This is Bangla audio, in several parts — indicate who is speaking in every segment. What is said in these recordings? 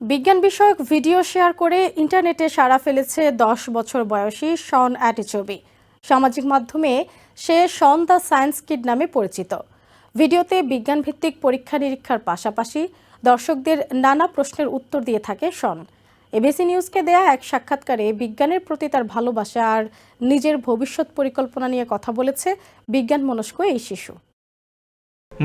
Speaker 1: বিজ্ঞান বিষয়ক ভিডিও শেয়ার করে ইন্টারনেটে সাড়া ফেলেছে দশ বছর বয়সী শন অ্যাটিচবি। সামাজিক মাধ্যমে সে শন দ্য সায়েন্স কিড নামে পরিচিত। ভিডিওতে বিজ্ঞানভিত্তিক পরীক্ষা নিরীক্ষার পাশাপাশি দর্শকদের নানা প্রশ্নের উত্তর দিয়ে থাকে শন। এবিসি নিউজকে দেয়া এক সাক্ষাৎকারে বিজ্ঞানের প্রতি তার ভালোবাসা আর নিজের ভবিষ্যৎ পরিকল্পনা নিয়ে কথা বলেছে বিজ্ঞান মনস্ক এই শিশু।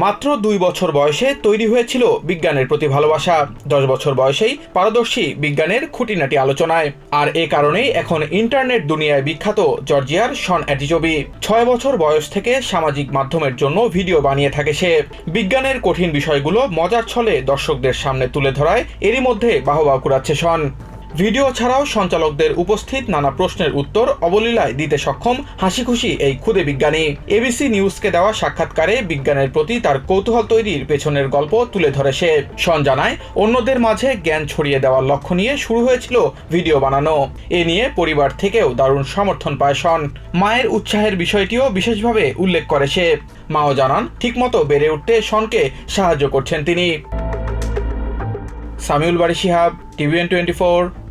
Speaker 2: মাত্র দুই বছর বয়সে তৈরি হয়েছিল বিজ্ঞানের প্রতি ভালোবাসা। দশ বছর বয়সেই পারদর্শী বিজ্ঞানের খুঁটিনাটি আলোচনায়। আর এ কারণেই এখন ইন্টারনেট দুনিয়ায় বিখ্যাত জর্জিয়ার শন অ্যাটিজবি ছয় বছর বয়স থেকে সামাজিক মাধ্যমের জন্য ভিডিও বানিয়ে থাকে সে। বিজ্ঞানের কঠিন বিষয়গুলো মজার ছলে দর্শকদের সামনে তুলে ধরায় এরই মধ্যে বাহবা কুড়াচ্ছে শন। ভিডিও ছাড়াও সঞ্চালকদের উপস্থিত নানা প্রশ্নের উত্তর অবলীলায় দিতে সক্ষম হাসি খুশি এই ক্ষুদে বিজ্ঞানী। এবিসি নিউজকে দেওয়া সাক্ষাৎকারে বিজ্ঞানের প্রতি তার কৌতূহল তৈরির পেছনের গল্প তুলে ধরে সে। শন জানায়, অন্যদের মাঝে জ্ঞান ছড়িয়ে দেওয়ার লক্ষ্য নিয়ে শুরু হয়েছিল ভিডিও বানানো। এ নিয়ে পরিবার থেকেও দারুণ সমর্থন পায় শন মায়ের উৎসাহের বিষয়টিও বিশেষভাবে উল্লেখ করে সে। মাও জানান, ঠিকমতো বেড়ে উঠতে শনকে সাহায্য করছেন তিনি। সামিউল বাড়ি Shihab, TVN twenty four.